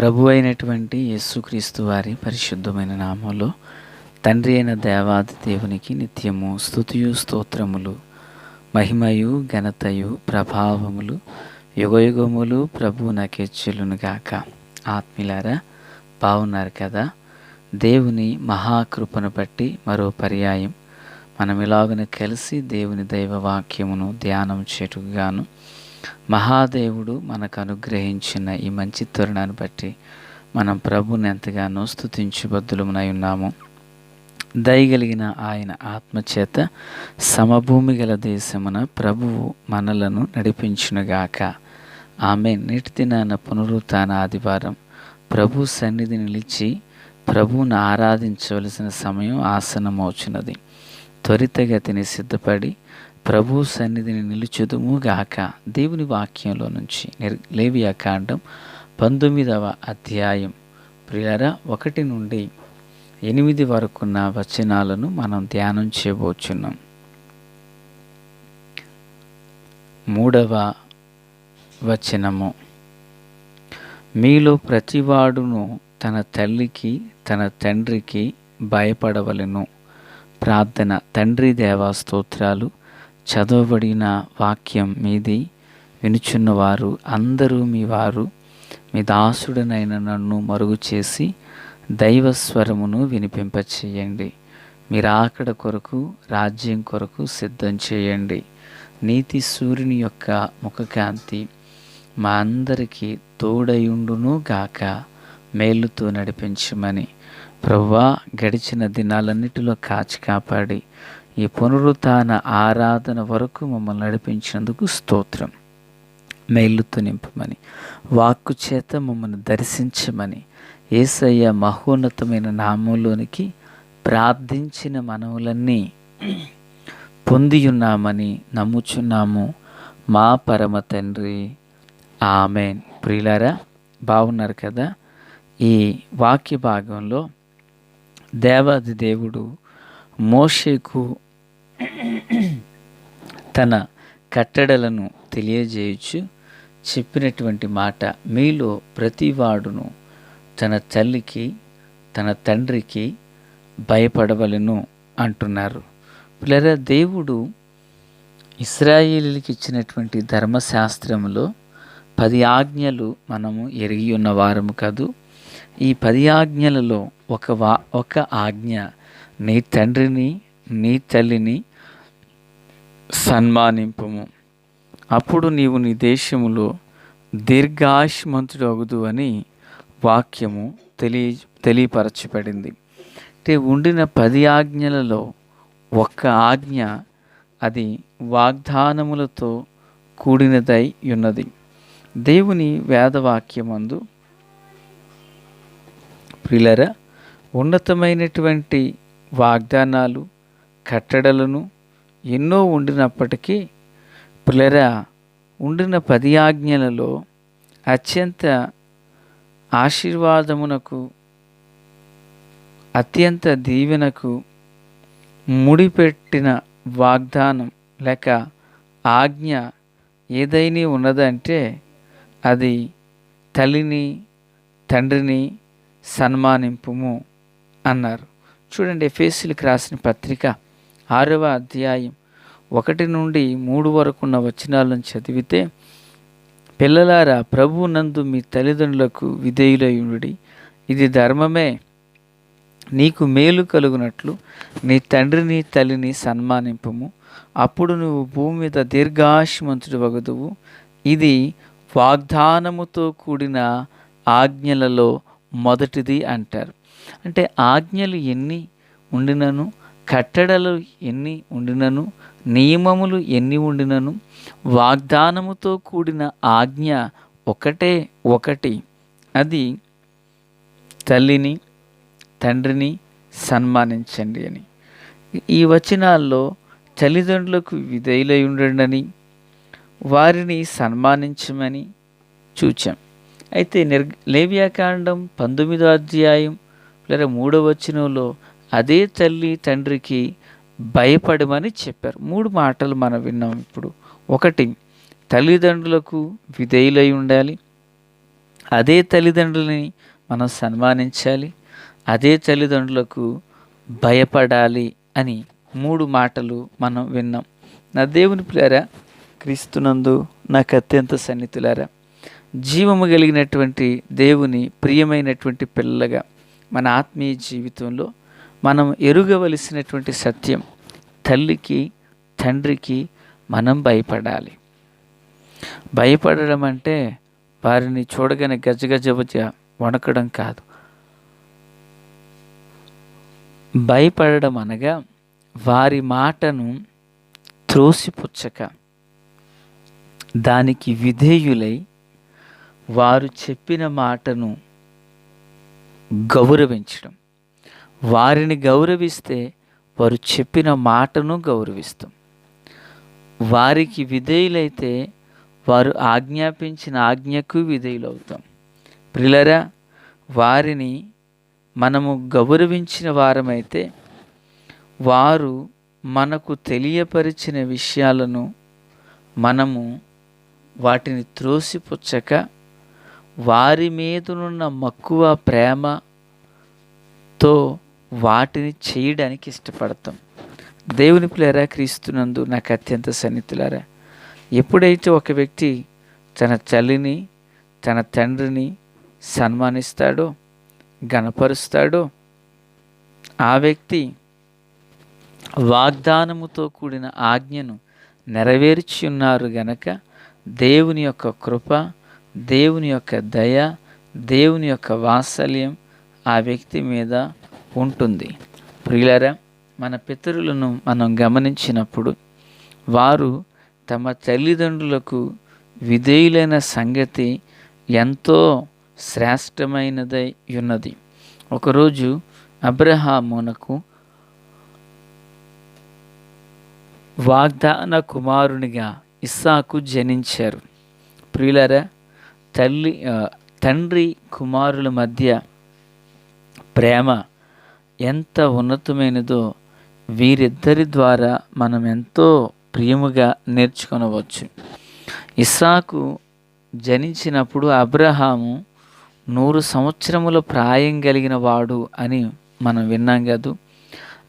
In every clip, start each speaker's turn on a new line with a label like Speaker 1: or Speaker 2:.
Speaker 1: ప్రభు అయినటువంటి యేసుక్రీస్తు వారి పరిశుద్ధమైన నామంలో తండ్రి అయిన దేవాది దేవునికి నిత్యము స్థుతియు స్తోత్రములు మహిమయు ఘనతయు ప్రభావములు యుగయుగములు ప్రభు నాకెచ్చులును గాక. ఆత్మీలారా బాగున్నారు కదా? దేవుని మహాకృపను బట్టి మరో పర్యాయం. మనం ఇలాగను కలిసి దేవుని దైవ వాక్యమును ధ్యానం చేటుగాను మహాదేవుడు మనకు అనుగ్రహించిన ఈ మంచి తరుణాన్ని బట్టి మనం ప్రభుని ఎంతగానో స్తుతించుబద్దులమునై ఉన్నాము. దయగలిగిన ఆయన ఆత్మచేత సమభూమి గల దేశమున ప్రభువు మనలను నడిపించునుగాక. ఆమె నేటి దినాన పునరుత్న ఆదివారం ప్రభు సన్నిధి నిలిచి ప్రభువును ఆరాధించవలసిన సమయం ఆసనమవుచున్నది త్వరితగతిని సిద్ధపడి ప్రభు సన్నిధిని నిలుచుదుముగాక దేవుని వాక్యంలో నుంచి నిర్- లేవియా కాండం పంతొమ్మిదవ అధ్యాయం. ప్రియులరా ఒకటి నుండి ఎనిమిది వరకున్న వచనాలను మనం ధ్యానం చేయబోచున్నాం. మూడవ వచనము. మీలో ప్రతివాడును తన తల్లికి తన తండ్రికి భయపడవలెను. ప్రార్థన తండ్రి దేవా స్తోత్రాలు చదవబడిన వాక్యం మీది వినుచున్నవారు అందరూ మీ వారు మీ దాసుడనైన నన్ను మరుగు చేసి దైవ స్వరమును వినిపింపచేయండి. మీరు ఆకడ కొరకు రాజ్యం కొరకు సిద్ధం చేయండి. నీతి సూర్యుని యొక్క ముఖకాంతి మా అందరికీ తోడయుండును గాక మేలుతో నడిపించమని. ప్రవ్వా గడిచిన దినాలన్నిటిలో కాచి కాపాడి ఈ పునరుత్న ఆరాధన వరకు మమ్మల్ని నడిపించినందుకు స్తోత్రం. మేలుతో నింపమని వాక్కు చేత మమ్మల్ని దర్శించమని ఏసయ్య మహోన్నతమైన నామంలోనికి ప్రార్థించిన మనవులన్నీ పొందియున్నామని నమ్ముచున్నాము. మా పరమ తండ్రి ఆమెన్. ప్రియులారా బాగున్నారు కదా? ఈ వాక్య భాగంలో దేవాది దేవుడు మోషేకు తన కట్టడలను తెలియజేయచ్చు చెప్పినటువంటి మాట. మీలో ప్రతివాడును తన తల్లికి తన తండ్రికి భయపడవలను అంటున్నారు. పిల్లరా దేవుడు ఇస్రాయేలీలకు ఇచ్చినటువంటి ధర్మశాస్త్రంలో పది ఆజ్ఞలు మనము ఎరిగి ఉన్న వారము కాదు. ఈ పది ఆజ్ఞలలో ఒక వా ఒక ఆజ్ఞ నీ తండ్రిని నీ తల్లిని సన్మానింపము. అప్పుడు నీవు నీ దేశములో దీర్ఘాయుష్మంతుడు అగుదు అని వాక్యము తెలియ తెలియపరచబడింది. అంటే ఉండిన పది ఆజ్ఞలలో ఒక్క ఆజ్ఞ అది వాగ్దానములతో కూడినదై ఉన్నది. దేవుని వేదవాక్యమందు ప్రిలర ఉన్నతమైనటువంటి వాగ్దానాలు కట్టడలను ఎన్నో ఉండినప్పటికీ ప్రిలరా ఉండిన పది ఆజ్ఞలలో అత్యంత ఆశీర్వాదమునకు అత్యంత దీవెనకు ముడిపెట్టిన వాగ్దానం లేక ఆజ్ఞ ఏదైనా ఉన్నదంటే అది తల్లిని తండ్రిని సన్మానింపుము అన్నారు. చూడండి ఎఫేసులకు రాసిన పత్రిక ఆరవ అధ్యాయం ఒకటి నుండి మూడు వరకున్న వచనాలను చదివితే పిల్లలారా ప్రభు నందు మీ తల్లిదండ్రులకు విధేయులయుడి ఇది ధర్మమే. నీకు మేలు కలుగునట్లు నీ తండ్రిని తల్లిని సన్మానింపము. అప్పుడు నువ్వు భూమి మీద దీర్ఘాశమంతుడు వగదువు. ఇది వాగ్దానముతో కూడిన ఆజ్ఞలలో మొదటిది అంటారు. అంటే ఆజ్ఞలు ఎన్ని ఉండినను కట్టడలు ఎన్ని ఉండినను నియమములు ఎన్ని ఉండినను వాగ్దానముతో కూడిన ఆజ్ఞ ఒకటే ఒకటి. అది తల్లిని తండ్రిని సన్మానించండి అని. ఈ వచనాల్లో తల్లిదండ్రులకు విధేయులై ఉండండి వారిని సన్మానించమని చూచాం. అయితే నిర్ లేవ్యాకాండం పంతొమ్మిదో అధ్యాయం లేదా మూడవ వచనంలో అదే తల్లి తండ్రికి భయపడమని చెప్పారు. మూడు మాటలు మనం విన్నాం ఇప్పుడు. ఒకటి తల్లిదండ్రులకు విధేయులై ఉండాలి. అదే తల్లిదండ్రులని మనం సన్మానించాలి. అదే తల్లిదండ్రులకు భయపడాలి అని మూడు మాటలు మనం విన్నాం. నా దేవుని పిల్లారా క్రీస్తునందు నాకు అత్యంత సన్నిహితులారా జీవము కలిగినటువంటి దేవుని ప్రియమైనటువంటి పిల్లగా మన ఆత్మీయ జీవితంలో మనం ఎరుగవలసినటువంటి సత్యం తల్లికి తండ్రికి మనం భయపడాలి. భయపడడం అంటే వారిని చూడగానే గజగజబజ వణకడం కాదు. భయపడడం అనగా వారి మాటను త్రోసిపుచ్చక దానికి విధేయులై వారు చెప్పిన మాటను గౌరవించడం. వారిని గౌరవిస్తే వారు చెప్పిన మాటను గౌరవిస్తాం. వారికి విధేయులైతే వారు ఆజ్ఞాపించిన ఆజ్ఞకు విధేయులవుతాం. ప్రిలరా వారిని మనము గౌరవించిన వారమైతే వారు మనకు తెలియపరిచిన విషయాలను మనము వాటిని త్రోసిపుచ్చక వారి మీదనున్న మక్కువ ప్రేమతో వాటిని చేయడానికి ఇష్టపడతాం. దేవుని పిల్లరా క్రీస్తునందు నాకు అత్యంత సన్నిహితులారా ఎప్పుడైతే ఒక వ్యక్తి తన తల్లిని తన తండ్రిని సన్మానిస్తాడో గణపరుస్తాడో ఆ వ్యక్తి వాగ్దానముతో కూడిన ఆజ్ఞను నెరవేర్చి ఉన్నారు గనక దేవుని యొక్క కృప దేవుని యొక్క దయ దేవుని యొక్క వాత్సల్యం ఆ వ్యక్తి మీద ఉంటుంది. ప్రియులరా మన పితరులను మనం గమనించినప్పుడు వారు తమ తల్లిదండ్రులకు విధేయులైన సంగతి ఎంతో శ్రేష్టమైనదై ఉన్నది. ఒకరోజు అబ్రహామునకు వాగ్దాన కుమారునిగా ఇస్సాకు జనించారు. ప్రియులరా తల్లి తండ్రి కుమారుల మధ్య ప్రేమ ఎంత ఉన్నతమైనదో వీరిద్దరి ద్వారా మనం ఎంతో ప్రియముగా నేర్చుకొనవచ్చు. ఇస్సాకు జనించినప్పుడు అబ్రహాము నూరు సంవత్సరముల ప్రాయం కలిగిన వాడు అని మనం విన్నాం కాదు.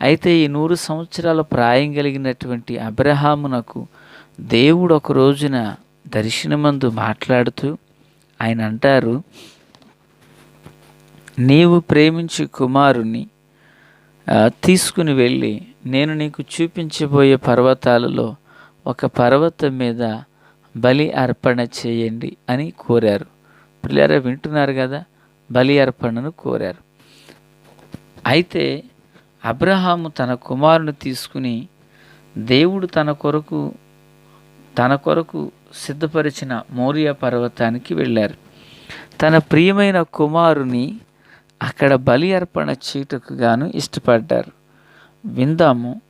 Speaker 1: అయితే ఈ నూరు సంవత్సరాల ప్రాయం కలిగినటువంటి అబ్రహామునకు దేవుడు ఒక రోజున దర్శనమందు మాట్లాడుతూ ఆయన అంటారు నీవు ప్రేమించు కుమారుని తీసుకుని వెళ్ళి నేను నీకు చూపించబోయే పర్వతాలలో ఒక పర్వతం మీద బలి అర్పణ చేయండి అని కోరారు. పిల్లరా వింటున్నారు కదా? బలి అర్పణను కోరారు. అయితే అబ్రహాము తన కుమారుని తీసుకుని దేవుడు తన కొరకు తన కొరకు సిద్ధపరిచిన మౌర్య పర్వతానికి వెళ్ళారు. తన ప్రియమైన కుమారుని అక్కడ బలి అర్పణ చీటకు గాను ఇష్టపడ్డారు. విందాము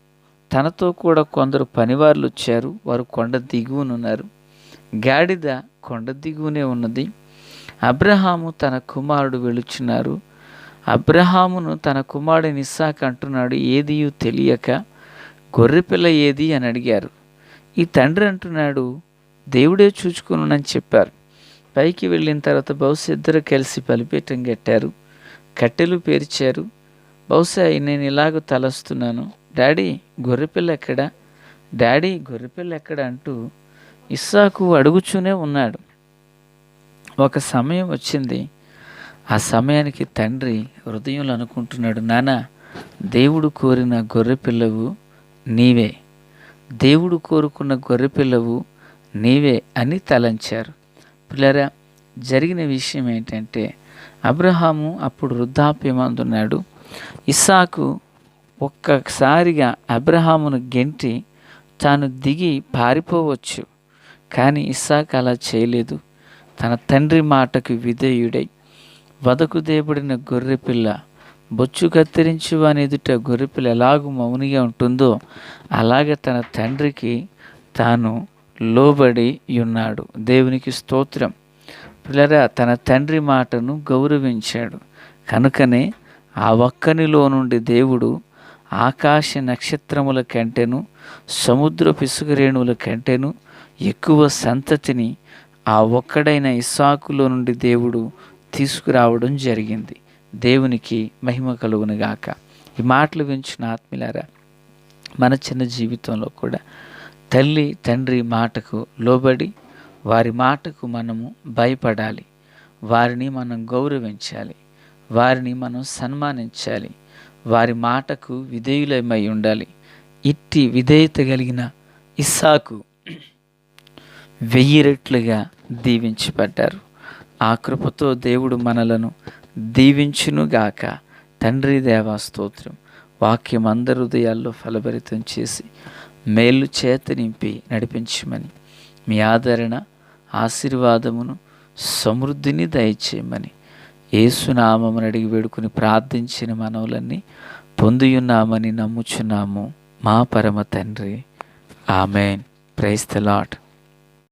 Speaker 1: తనతో కూడా కొందరు పనివార్లు వచ్చారు వారు కొండ దిగువనున్నారు. గాడిద కొండ దిగువనే ఉన్నది. అబ్రహాము తన కుమారుడు వెళుచున్నారు అబ్రహామును తన కుమారుడిని ఇస్సాక్ అంటున్నాడు ఏదియు తెలియక గొర్రెపిల్ల ఏది? అని అడిగారు. ఈ తండ్రి అంటున్నాడు దేవుడే చూచుకున్నానని చెప్పారు. పైకి వెళ్ళిన తర్వాత బహుశా ఇద్దరు కలిసి బలిపీఠం కట్టారు. కట్టెలు పేర్చారు. బహుశా నేను ఇలాగ తలస్తున్నాను. డాడీ గొర్రెపిల్ల ఎక్కడ? డాడీ గొర్రెపిల్ల ఎక్కడ అంటూ ఇస్సాకు అడుగుచూనే ఉన్నాడు. ఒక సమయం వచ్చింది. ఆ సమయానికి తండ్రి హృదయంలో అనుకుంటున్నాడు నాన్న దేవుడు కోరిన గొర్రె పిల్లవు నీవే. దేవుడు కోరుకున్న గొర్రెపిల్లవు నీవే అని తలంచారు. పిల్లరా జరిగిన విషయం ఏంటంటే అబ్రహాము అప్పుడు వృద్ధాప్యమందున్నాడు. ఇస్సాకు ఒక్కసారిగా అబ్రహామును గెంటి తాను దిగి పారిపోవచ్చు. కానీ ఇస్సాకు అలా చేయలేదు. తన తండ్రి మాటకు విధేయుడై వదకు దేబడిన గొర్రెపిల్ల బొచ్చు కత్తిరించు అని ఎదుట గొర్రెపిల్ల ఎలాగూ మౌనిగా ఉంటుందో అలాగే తన తండ్రికి తాను లోబడి ఉన్నాడు. దేవునికి స్తోత్రం. పిల్లరా తన తండ్రి మాటను గౌరవించాడు. కనుకనే ఆ ఒక్కనిలో నుండి దేవుడు ఆకాశ నక్షత్రముల కంటేను సముద్ర పిసుగరేణువుల కంటేను ఎక్కువ సంతతిని ఆ ఒక్కడైన ఇస్సాకులో నుండి దేవుడు తీసుకురావడం జరిగింది. దేవునికి మహిమ కలుగునుగాక. ఈ మాటలు వించిన ఆత్మీలారా మన చిన్న జీవితంలో కూడా తల్లి తండ్రి మాటకు లోబడి వారి మాటకు మనము భయపడాలి. వారిని మనం గౌరవించాలి. వారిని మనం సన్మానించాలి. వారి మాటకు విధేయులమై ఉండాలి. ఇట్టి విధేయత కలిగిన ఇస్సాకు వెయ్యి రెట్లుగా దీవించబడ్డారు. ఆ కృపతో దేవుడు మనలను దీవించునుగాక. తండ్రి దేవా స్తోత్రం. వాక్యం అందరి హృదయాల్లో ఫలభరితం చేసి మేలు చేత నింపి నడిపించమని. మీ ఆదరణ ఆశీర్వాదమును సమృద్ధిని దయచేయమని. ఏసునామమును అడిగి వేడుకుని ప్రార్థించిన మనవులన్నీ పొందియున్నామని నమ్ముచున్నాము. మా పరమ తండ్రి. ఆమెన్. Price the lot